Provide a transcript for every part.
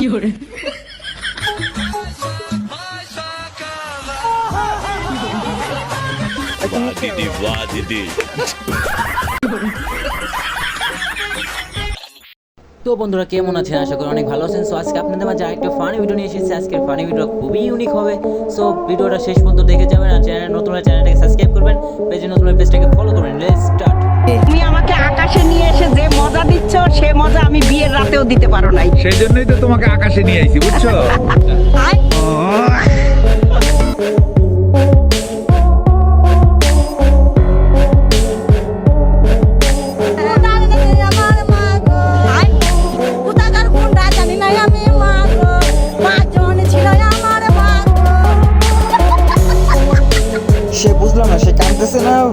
Fiore. Vladidi, Vladidi. তো বন্ধুরা কেমন আছেন? আশা করি অনেক ভালো আছেন। সো আজকে আপনাদের মাঝে আরেকটা ফানি ভিডিও নিয়ে এসেছি। আজকের ফানি ভিডিও খুবই ইউনিক হবে। সো ভিডিওটা শেষ পর্যন্ত দেখে যাবেন আর চ্যানেল নতুন হলে চ্যানেলটাকে সাবস্ক্রাইব করবেন। পেজে নতুন হলে পেজটাকে ফলো করবেন। লেটস স্টার্ট তুমি আমাকে আকাশে নিয়ে এসে যে মজা দিচ্ছ সে মজা আমি বিয়ের রাতেও দিতে পারো নাই। সেই জন্যই তো তোমাকে আকাশে নিয়ে আইছি বুঝছ?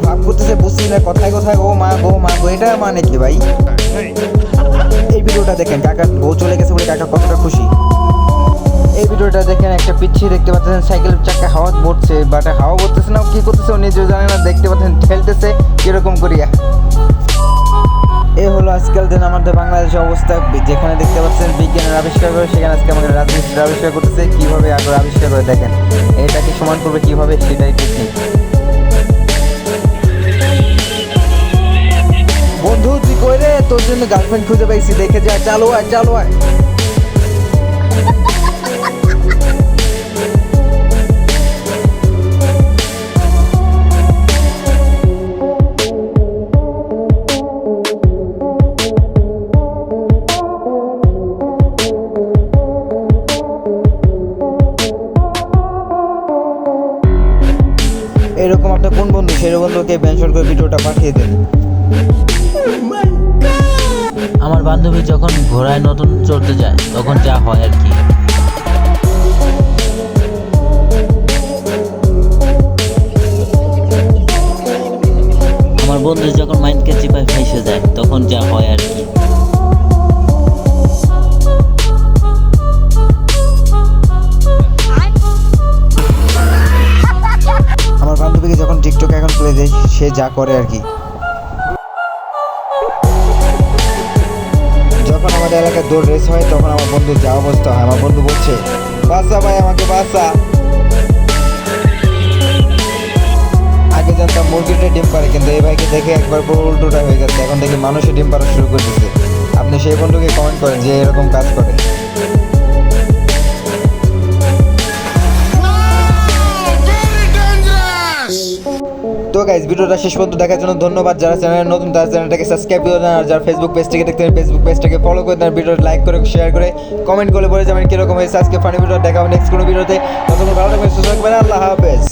ভাব করতেছে বুঝছি না কথায় কথায়, ও মা গো মা গো, এটা মানে কি ভাই? এই ভিডিওটা দেখেন, কাকা বউ চলে গেছে বলে কাকা কতটা খুশি। এই ভিডিওটা দেখেন, একটা পিচ্ছি দেখতে পাচ্ছেন সাইকেলের চাকা হাওয়া পড়ছে বাট হাওয়া পড়তেছে না কি করতেছে ও নিজেও জানে না, দেখতে পাচ্ছেন, ঠেলতেছে, কীরকম করিয়া। এ হলো আজকাল দিন আমাদের বাংলাদেশের অবস্থা, যেখানে দেখতে পাচ্ছেন, বিজ্ঞানের আবিষ্কার করে, সেখানে আজকে আমাদের রাজনীতির আবিষ্কার করতেছে, কীভাবে আগে আবিষ্কার করে দেখেন, এটাকে সমান করবে কীভাবে, সেটাই টেকনিক জন্য গার্লফ্রেন্ড খুঁজে পাইছি। দেখে যা, চালো আয় চালো আয় এরকম আপনার কোন বন্ধু? সেই বন্ধুকে মেনশন করে ভিডিওটা পাঠিয়ে দেন। আমার বান্ধবী যখন ঘোড়ায় নতুন চড়তে যায়, তখন যা হয় আর কি। আমার বন্ধু যখন মাইন্ডকে চিপায় ফেসে যায় তখন যা হয় আর কি। আমার বান্ধবীকে যখন টিকটক এখন খুলে দেয় সে যা করে আর কি। যখন আমাদের এলাকায় দৌড় রেস হয়, তখন আমার বন্ধু যা অবস্থা হয়, আমার বন্ধু বলছে, বাসা ভাই, আমাকে বাসা। আগে জানতাম মুরগিটা ডিম পারে কিন্তু এই ভাইকে দেখে একবার পুরো উল্টোটা হয়ে গেছে। এখন দেখি মানুষের ডিম পাড়া শুরু করতেছে। আপনি সেই বন্ধুকে কমেন্ট করেন যে এরকম কাজ করে। তো গাইজ ভিডিওটা শেষ পর্যন্ত দেখার জন্য ধন্যবাদ। যারা চ্যানেল নতুন, তারা চ্যানেলটাকে সাবস্ক্রাইব করে দেন, আর যারা ফেসবুক পেজটাকে দেখতেন ফেসবুক পেজটাকে ফলো করে দেন, ভিডিওটা লাইক করে শেয়ার করে কমেন্ট করে বলে যাবেন কীরকম হয়েছে আজকে ফানি ভিডিও দেখা নেক্সট কোনো ভিডিওতে ততক্ষণ ভালো থাকবেন, সুস্থ থাকবেন, আল্লাহ হাফেজ।